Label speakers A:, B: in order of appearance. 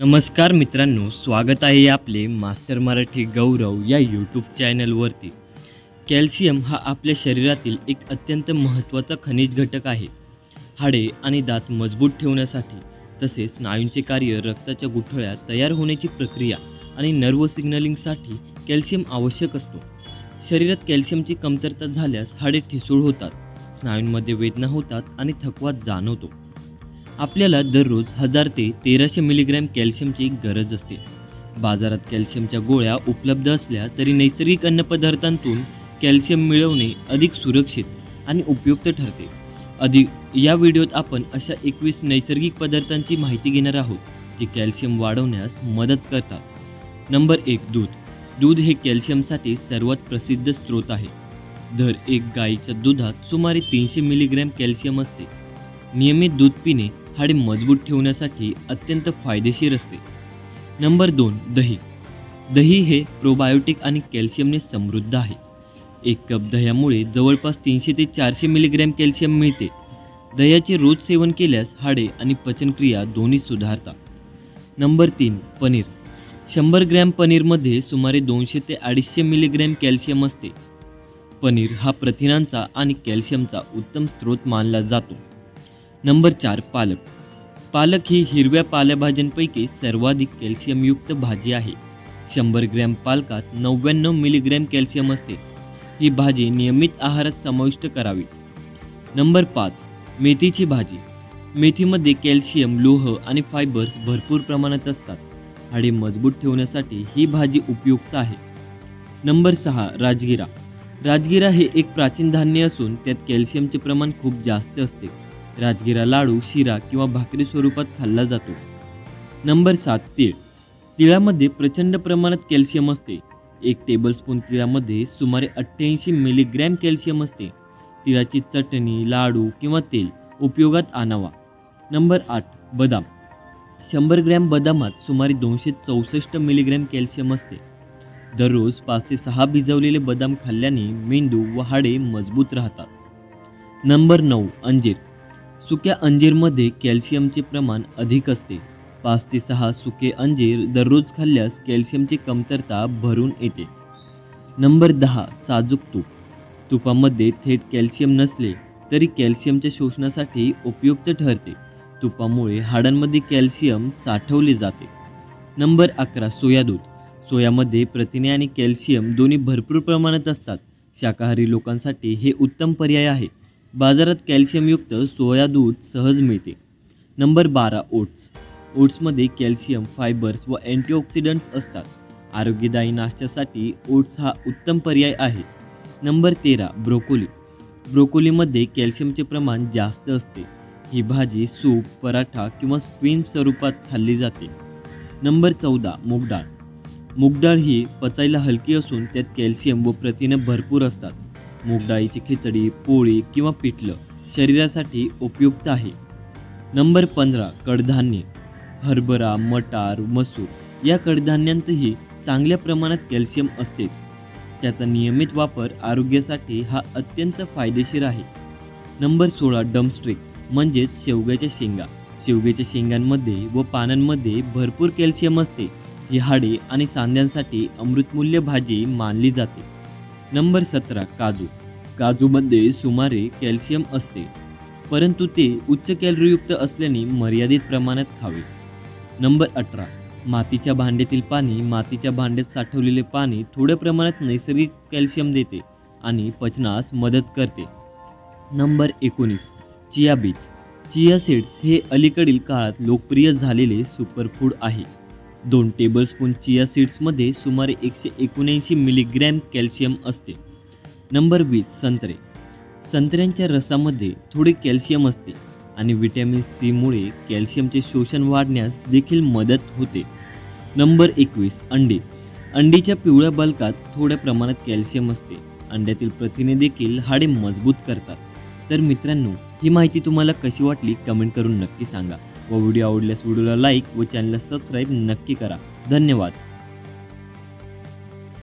A: नमस्कार मित्रांनो स्वागत आहे आपले मास्टर मराठी गौरव या यूट्यूब चॅनलवरती कॅल्शियम हा आपल्या शरीरातील एक अत्यंत महत्त्वाचा खनिज घटक आहे. हाडे आणि दात मजबूत ठेवण्यासाठी तसेच स्नायूंचे कार्य रक्ताच्या गुठळ्या तयार होण्याची प्रक्रिया आणि नर्व सिग्नलिंगसाठी कॅल्शियम आवश्यक असतो. शरीरात कॅल्शियमची कमतरता झाल्यास हाडे ठिसूळ होतात स्नायूंमध्ये वेदना होतात आणि थकवा जाणवतो. आपल्याला दररोज हजार ते तेराशे मिलीग्रॅम कॅल्शियमची गरज असते. बाजारात कॅल्शियमच्या गोळ्या उपलब्ध असल्या तरी नैसर्गिक अन्नपदार्थांतून कॅल्शियम मिळवणे अधिक सुरक्षित आणि उपयुक्त ठरते. अधिक या व्हिडिओत आपण अशा एकवीस नैसर्गिक पदार्थांची माहिती घेणार आहोत जे कॅल्शियम वाढवण्यास मदत करतात. नंबर एक दूध. दूध हे कॅल्शियमसाठी सर्वात प्रसिद्ध स्रोत आहे. दर एक गाईच्या दुधात सुमारे तीनशे मिलीग्रॅम कॅल्शियम असते. नियमित दूध पिणे हाडे मजबूत ठेवण्यासाठी अत्यंत फायदेशीर असते. नंबर दोन दही. दही हे प्रोबायोटिक आणि कॅल्शियमने समृद्ध आहे. एक कप दह्यामुळे जवळपास तीनशे ते चारशे मिलीग्रॅम कॅल्शियम मिळते. दह्याचे रोज सेवन केल्यास हाडे आणि पचनक्रिया दोन्ही सुधारतात. नंबर तीन पनीर. शंभर ग्रॅम पनीरमध्ये सुमारे दोनशे ते अडीचशे मिलीग्रॅम कॅल्शियम असते. पनीर हा प्रथिनांचा आणि कॅल्शियमचा उत्तम स्रोत मानला जातो. नंबर चार पालक. पालक ही हिरव्या पालेभाज्यांपैकी सर्वाधिक कॅल्शियमयुक्त भाजी आहे. शंभर ग्रॅम पालकात नव्याण्णव मिलीग्रॅम कॅल्शियम असते. ही भाजी नियमित आहारात समाविष्ट करावी. नंबर पाच मेथीची भाजी. मेथीमध्ये कॅल्शियम लोह आणि फायबर्स भरपूर प्रमाणात असतात. हाडे मजबूत ठेवण्यासाठी ही भाजी उपयुक्त आहे. नंबर सहा राजगिरा. राजगिरा हे एक प्राचीन धान्य असून त्यात कॅल्शियमचे प्रमाण खूप जास्त असते. राजगिरा लाडू शिरा किंवा भाकरी स्वरूपात खाल्ला जातो. नंबर सात तीळ. तिळामध्ये प्रचंड प्रमाणात कॅल्शियम असते. एक टेबलस्पून तिळामध्ये सुमारे अठ्ठ्याऐंशी मिलीग्रॅम कॅल्शियम असते. तिळाची चटणी लाडू किंवा तेल उपयोगात आणावा. नंबर आठ बदाम. शंभर ग्रॅम बदामात सुमारे दोनशे चौसष्ट मिलीग्रॅम कॅल्शियम असते. दररोज पाच ते सहा भिजवलेले बदाम खाल्ल्याने मेंदू व हाडे मजबूत राहतात. नंबर नऊ अंजीर. सुक्या अंजीरमध्ये कॅल्शियमचे प्रमाण अधिक असते. पाच ते सहा सुके अंजीर दररोज खाल्ल्यास कॅल्शियमची कमतरता भरून येते. नंबर दहा साजूक तूप. तुपामध्ये थेट कॅल्शियम नसले तरी कॅल्शियमच्या शोषणासाठी उपयुक्त ठरते. तुपामुळे हाडांमध्ये कॅल्शियम साठवले जाते. नंबर अकरा सोया दूध. सोयामध्ये प्रथिने आणि कॅल्शियम दोन्ही भरपूर प्रमाणात असतात. शाकाहारी लोकांसाठी हे उत्तम पर्याय आहे. बाजारात कॅल्शियमयुक्त सोया दूध सहज मिळते. नंबर बारा ओट्स. ओट्समध्ये कॅल्शियम फायबर्स व अँटीऑक्सिडंट्स असतात. आरोग्यदायी नाश्त्यासाठी ओट्स हा उत्तम पर्याय आहे. नंबर तेरा ब्रोकोली. ब्रोकोलीमध्ये कॅल्शियमचे प्रमाण जास्त असते. ही भाजी सूप पराठा किंवा स्क्वीन स्वरूपात खाल्ली जाते. नंबर चौदा मूगडाळ मूगडाळ ही पचायला हलकी असून त्यात कॅल्शियम व प्रथिने भरपूर असतात. मूगडाळीची खिचडी पोळी किंवा पिठलं शरीरासाठी उपयुक्त आहे. नंबर पंधरा कडधान्ये. हरभरा मटार मसूर या कडधान्यांतही चांगल्या प्रमाणात कॅल्शियम असते. त्याचा नियमित वापर आरोग्यासाठी हा अत्यंत फायदेशीर आहे. नंबर सोळा डमस्ट्रिक म्हणजेच शेवग्याच्या शेंगा. शेवग्याच्या शेंगांमध्ये व पानांमध्ये भरपूर कॅल्शियम असते ही हाडे आणि सांध्यांसाठी अमृतमूल्य भाजी मानली जाते. नंबर सतरा काजू. काजूमध्ये सुमारे कॅल्शियम असते परंतु ते उच्च कॅलरीयुक्त असल्याने मर्यादित प्रमाणात खावे. नंबर अठरा मातीच्या भांड्यातील पाणी मातीच्या भांड्यात साठवलेले पाणी थोड्या प्रमाणात नैसर्गिक कॅल्शियम देते आणि पचनास मदत करते. नंबर एकोणीस चिया बीज. चिया सीड्स हे अलीकडील काळात लोकप्रिय झालेले सुपरफूड आहे. दोन टेबलस्पून चिया सीड्समध्ये सुमारे एकशे एकोणऐंशी मिलीग्रॅम कॅल्शियम असते. नंबर वीस संत्रे. संत्र्यांच्या रसामध्ये थोडे कॅल्शियम असते आणि व्हिटॅमिन सीमुळे कॅल्शियमचे शोषण वाढण्यास देखील मदत होते. नंबर एकवीस अंडी. अंडीच्या पिवळ्या बल्कात थोड्या प्रमाणात कॅल्शियम असते. अंड्यातील प्रथिने देखील हाडे मजबूत करतात. तर मित्रांनो ही माहिती तुम्हाला कशी वाटली? कमेंट करून नक्की सांगा. व व्हिडिओ आवडल्यास व्हिडिओला लाईक व चॅनलला सबस्क्राईब नक्की करा. धन्यवाद.